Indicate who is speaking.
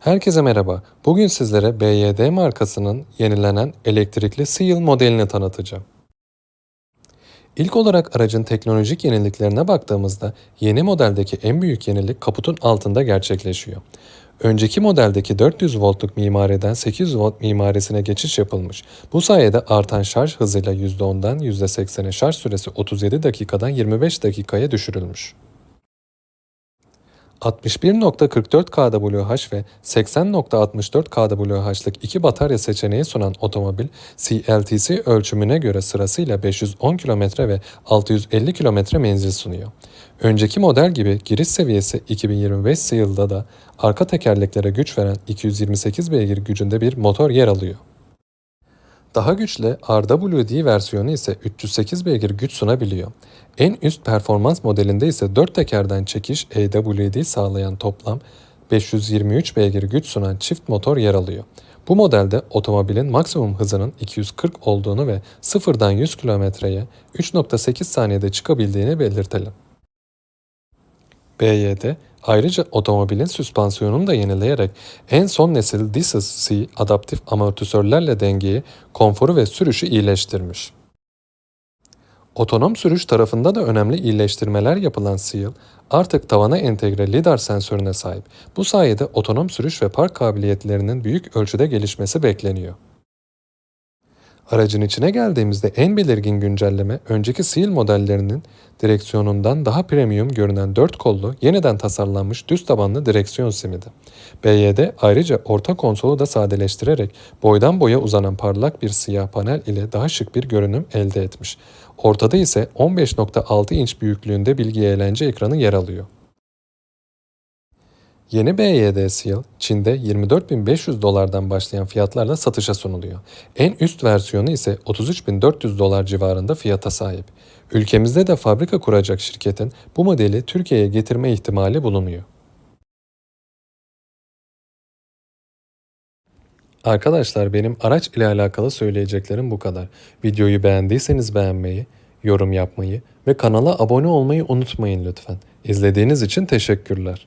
Speaker 1: Herkese merhaba. Bugün sizlere BYD markasının yenilenen elektrikli Seal modelini tanıtacağım. İlk olarak aracın teknolojik yeniliklerine baktığımızda yeni modeldeki en büyük yenilik kaputun altında gerçekleşiyor. Önceki modeldeki 400 voltluk mimariden 800 volt mimarisine geçiş yapılmış. Bu sayede artan şarj hızıyla %10'dan %80'e şarj süresi 37 dakikadan 25 dakikaya düşürülmüş. 61.44 kWh ve 80.64 kWh'lık iki batarya seçeneği sunan otomobil, CLTC ölçümüne göre sırasıyla 510 km ve 650 km menzil sunuyor. Önceki model gibi giriş seviyesi 2025 yılda da arka tekerleklere güç veren 228 beygir gücünde bir motor yer alıyor. Daha güçlü RWD versiyonu ise 308 beygir güç sunabiliyor. En üst performans modelinde ise 4 tekerden çekiş AWD sağlayan toplam 523 beygir güç sunan çift motor yer alıyor. Bu modelde otomobilin maksimum hızının 240 olduğunu ve sıfırdan 100 kilometreye 3.8 saniyede çıkabildiğini belirtelim. BYD ayrıca otomobilin süspansiyonunu da yenileyerek en son nesil Dissas-C adaptif amortisörlerle dengeyi, konforu ve sürüşü iyileştirmiş. Otonom sürüş tarafında da önemli iyileştirmeler yapılan Seal, artık tavana entegre lidar sensörüne sahip. Bu sayede otonom sürüş ve park kabiliyetlerinin büyük ölçüde gelişmesi bekleniyor. Aracın içine geldiğimizde en belirgin güncelleme önceki Seal modellerinin direksiyonundan daha premium görünen 4 kollu yeniden tasarlanmış düz tabanlı direksiyon simidi. BYD ayrıca orta konsolu da sadeleştirerek boydan boya uzanan parlak bir siyah panel ile daha şık bir görünüm elde etmiş. Ortada ise 15.6 inç büyüklüğünde bilgi eğlence ekranı yer alıyor. Yeni BYD Seal, Çin'de 24.500 dolardan başlayan fiyatlarla satışa sunuluyor. En üst versiyonu ise 33.400 dolar civarında fiyata sahip. Ülkemizde de fabrika kuracak şirketin bu modeli Türkiye'ye getirme ihtimali bulunuyor. Arkadaşlar benim araç ile alakalı söyleyeceklerim bu kadar. Videoyu beğendiyseniz beğenmeyi, yorum yapmayı ve kanala abone olmayı unutmayın lütfen. İzlediğiniz için teşekkürler.